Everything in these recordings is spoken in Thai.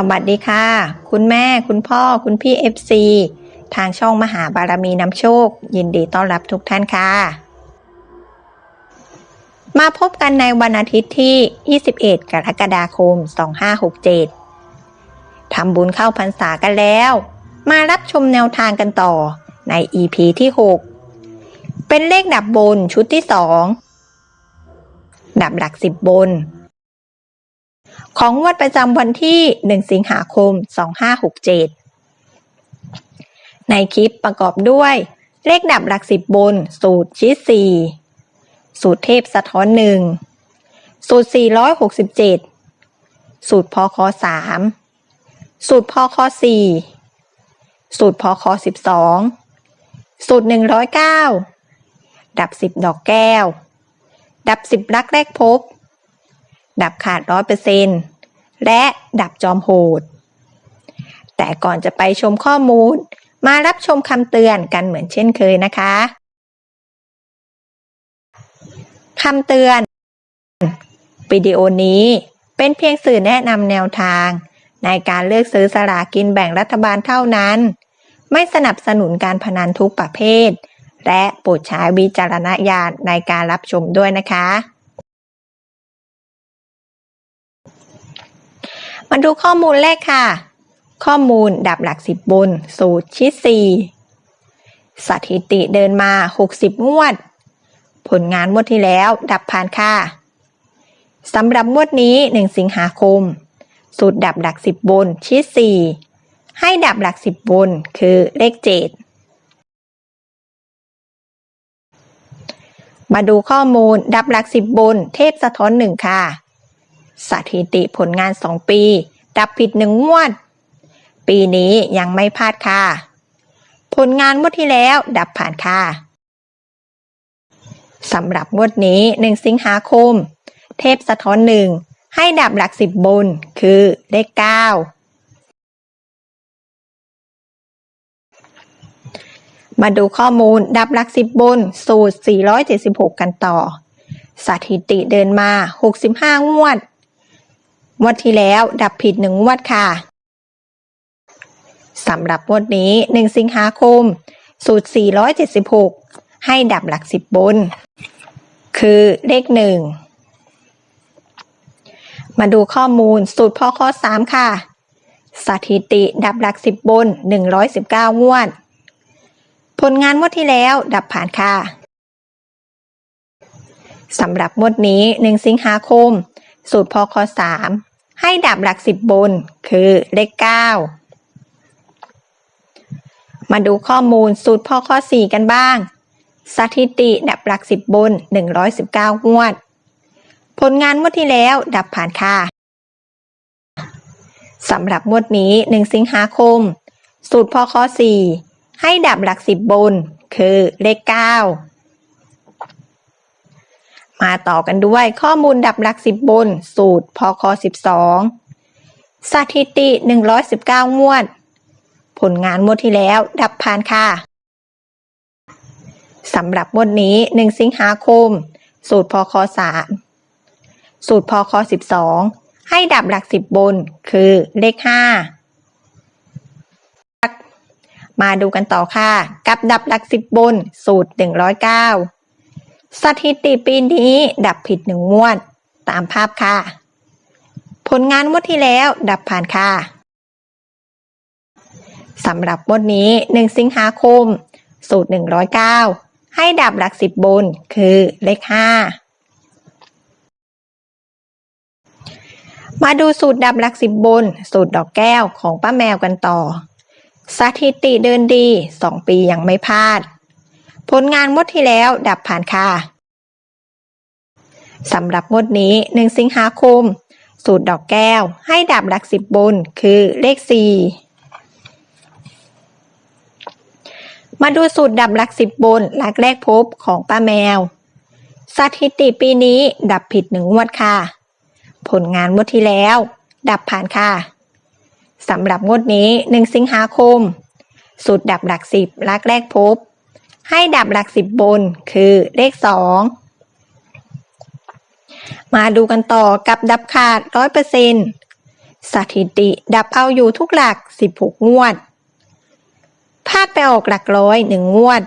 สวัสดีค่ะ คุณแม่คุณพ่อคุณพี่ FC ทางช่องมหาบารมีนำโชค ยินดีต้อนรับทุกท่านค่ะ มาพบกันในวันอาทิตย์ที่ 21 กรกฎาคม 2567 ทำบุญเข้าพรรษากันแล้ว มารับชมแนวทางกันต่อใน EP ที่ 6 เป็นเลขดับบนชุดที่ 2 ดับหลัก 10 บน ของงวดประจำวันที่ 1 สิงหาคม 2567 ในคลิปประกอบด้วย เลขดับหลัก10บบน สูตรชีส4สูตรเทพสะท้อน1สูตร 467 สูตรพอคอ3สูตรพอคอ4สูตรพอคอ12 สูตร 109 ดับ 10 ดอกแก้ว ดับ 10ลักแรกพบดับขาดร้อยเปอร์เซ็น และดับจอมโหด แต่ก่อนจะไปชมข้อมูล มารับชมคำเตือนกันเหมือนเช่นเคยนะคะคำเตือน วิดีโอนี้เป็นเพียงสื่อแนะนำแนวทาง ในการเลือกซื้อสลากินแบ่งรัฐบาลเท่านั้น ไม่สนับสนุนการพนันทุกประเภท และโปรดใช้วิจารณญาณในการรับชมด้วยนะคะาดูข้อมูลแรกค่ะ ข้อมูลดับหลักสิบบน สูตรชิดสี่สถิติเดินมา 60 งวด ผลงานงวดที่แล้ว ดับผ่านค่ะสำหรับงวดนี้ 1 สิงหาคม สูตรดับหลักสิบบนชิดสี่ให้ดับหลักสิบบน คือเลขเจ็ดมาดูข้อมูลดับหลักสิบบน เทพสะท้อนหนึ่งค่ะ สถิติผลงาน 2 ปี ดับผิดหนึ่งงวด ปีนี้ยังไม่พลาดค่ะ ผลงานงวดที่แล้วดับผ่านค่ะสำหรับงวดนี้1สิงหาคม เทพสะท้อนหนึ่งให้ดับหลักสิบบนคือเลข9มาดูข้อมูลดับหลักสิบบน สูตร 476 กันต่อ สถิติเดินมา 65 งวด งวดที่แล้วดับผิดหนึ่งงวดค่ะสำหรับงวดนี้ 1 สิงหาคม สูตร 476 ให้ดับหลักสิบบน คือเลขหนึ่งมาดูข้อมูลสูตรพอข้อ 3 ค่ะ สถิติดับหลักสิบบน 119 งวด ผลงานงวดที่แล้วดับผ่านค่ะสำหรับงวดนี้ 1 สิงหาคม สูตรพอค3 ให้ดับหลักสิบบน คือเลข 9 มาดูข้อมูลสูตรพอค4กันบ้าง สถิติดับหลักสิบบน 119 งวด ผลงานงวดที่แล้วดับผ่านค่ะสำหรับงวดนี้ 1 สิงหาคม สูตรพอค4ให้ดับหลักสิบบน คือเลข 9 มาต่อกันด้วยข้อมูลดับหลักสิบบน สูตรพค12สถิติ119งวด ผลงานงวดที่แล้ว ดับผ่านค่ะสำหรับงวดนี้1สิงหาคม สูตรพค3สูตรพค12ให้ดับหลักสิบบน คือเลข5มาดูกันต่อค่ะ กับดับหลักสิบบน สูตร109 สถิติปีนี้ดับผิดหนึ่งงวด ตามภาพค่ะ ผลงานงวดที่แล้วดับผ่านค่ะสำหรับงวดนี้ 1 สิงหาคม สูตร 109 ให้ดับหลักสิบบน คือเลข 5 มาดูสูตรดับหลักสิบบน สูตรดอกแก้วของป้าแมวกันต่อ สถิติเดินดี 2 ปียังไม่พลาด ผลงานงวดที่แล้วดับผ่านค่ะสำหรับงวดนี้ 1 สิงหาคม สูตรดอกแก้ว ให้ดับหลักสิบบนคือเลข 4 มาดูสูตรดับหลักสิบบนหลักแรกพบของป้าแมว สถิติปีนี้ดับผิดหนึ่งงวดค่ะ ผลงานงวดที่แล้ว ดับผ่านค่ะสำหรับงวดนี้ 1 สิงหาคม สูตรดับหลักสิบหลักแรกพบ ให้ดับหลักสิบบนคือเลขสองมาดูกันต่อกับดับขาดร้อยเปอร์เซ็นสถิติดับเอาอยู่ทุกหลัก16งวดพลาดไปออกหลักร้อยหนึ่งงวด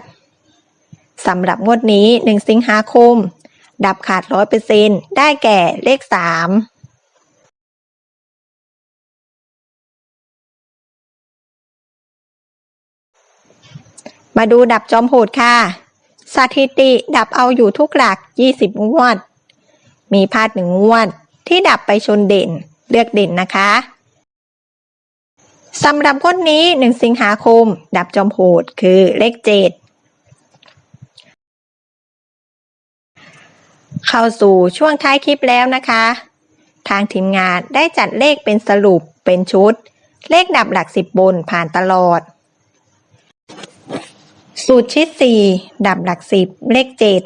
สำหรับงวดนี้1สิงหาคม ดับขาดร้อยเปอร์เซ็นได้แก่เลข3ม มาดูดับจอมโหดค่ะ สถิติดับเอาอยู่ทุกหลัก 20 งวด มีพลาดหนึ่งงวด ที่ดับไปชนเด่น เลือกเด่นนะคะสำหรับงวดนี้ 1 สิงหาคม ดับจอมโหดคือเลข 7 เข้าสู่ช่วงท้ายคลิปแล้วนะคะ ทางทีมงานได้จัดเลขเป็นสรุปเป็นชุด เลขดับหลักสิบบนผ่านตลอด สูตรชิดสี่ดับหลักสิบเลขเจ็ด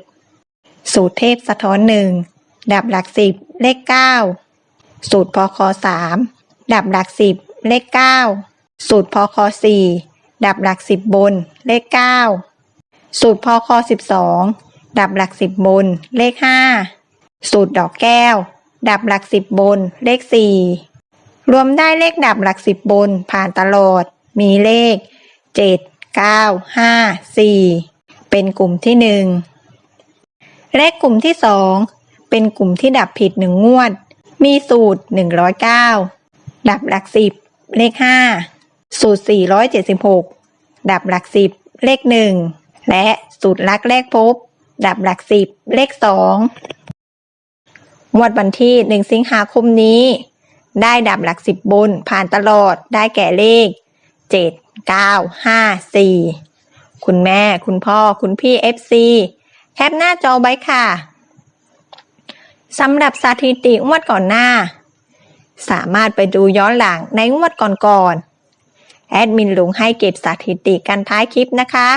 สูตรเทพสะท้อนหนึ่งดับหลักสิบเลขเก้าสูตรพคสามดับหลักสิบเลขเก้าสูตรพคสี่ดับหลักสิบบนเลขเก้าสูตรพคสิบสองดับหลักสิบบนเลขห้าสูตรดอกแก้ว ดับหลักสิบบนเลขสี่รวมได้เลขดับหลักสิบบนผ่านตลอด มีเลขเจ็ด ก้าห้าสี่เป็นกลุ่มที่หนึ่งเลขกลุ่มที่สองเป็นกลุ่มที่ดับผิดหนึ่งงวด มีสูตรหนึ่งร้อยเก้าดับหลักสิบเลขห้าสูตรสี่ร้อยเจ็ดสิบหกดับหลักสิบเลขหนึ่งและสูตรลักแรกพบ ดับหลักสิบเลขสองงวดวันที่หนึ่งสิงหาคมนี้ ได้ดับหลักสิบบนผ่านตลอดได้แก่เลขเจ็ด เก้าห้าสี่คุณแม่คุณพ่อคุณพี่เอฟซีแคปหน้าจอไว้ค่ะสำหรับสถิติงวดก่อนหน้า สามารถไปดูย้อนหลังในงวดก่อนๆแอดมินลุงให้เก็บสถิติกันท้ายคลิปนะคะ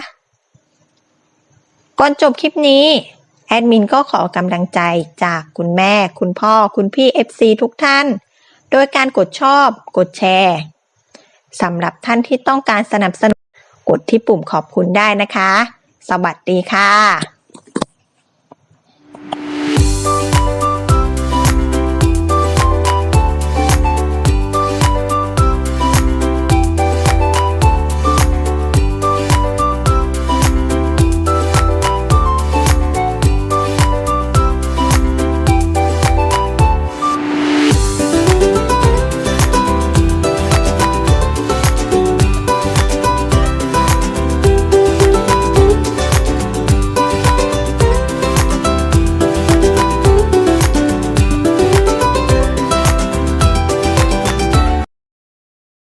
ก่อนจบคลิปนี้ แอดมินก็ขอกำลังใจจากคุณแม่ คุณพ่อคุณพี่ FC ทุกท่าน โดยการกดชอบ กดแชร์ สำหรับท่านที่ต้องการสนับสนุนกดที่ปุ่มขอบคุณได้นะคะ สวัสดีค่ะ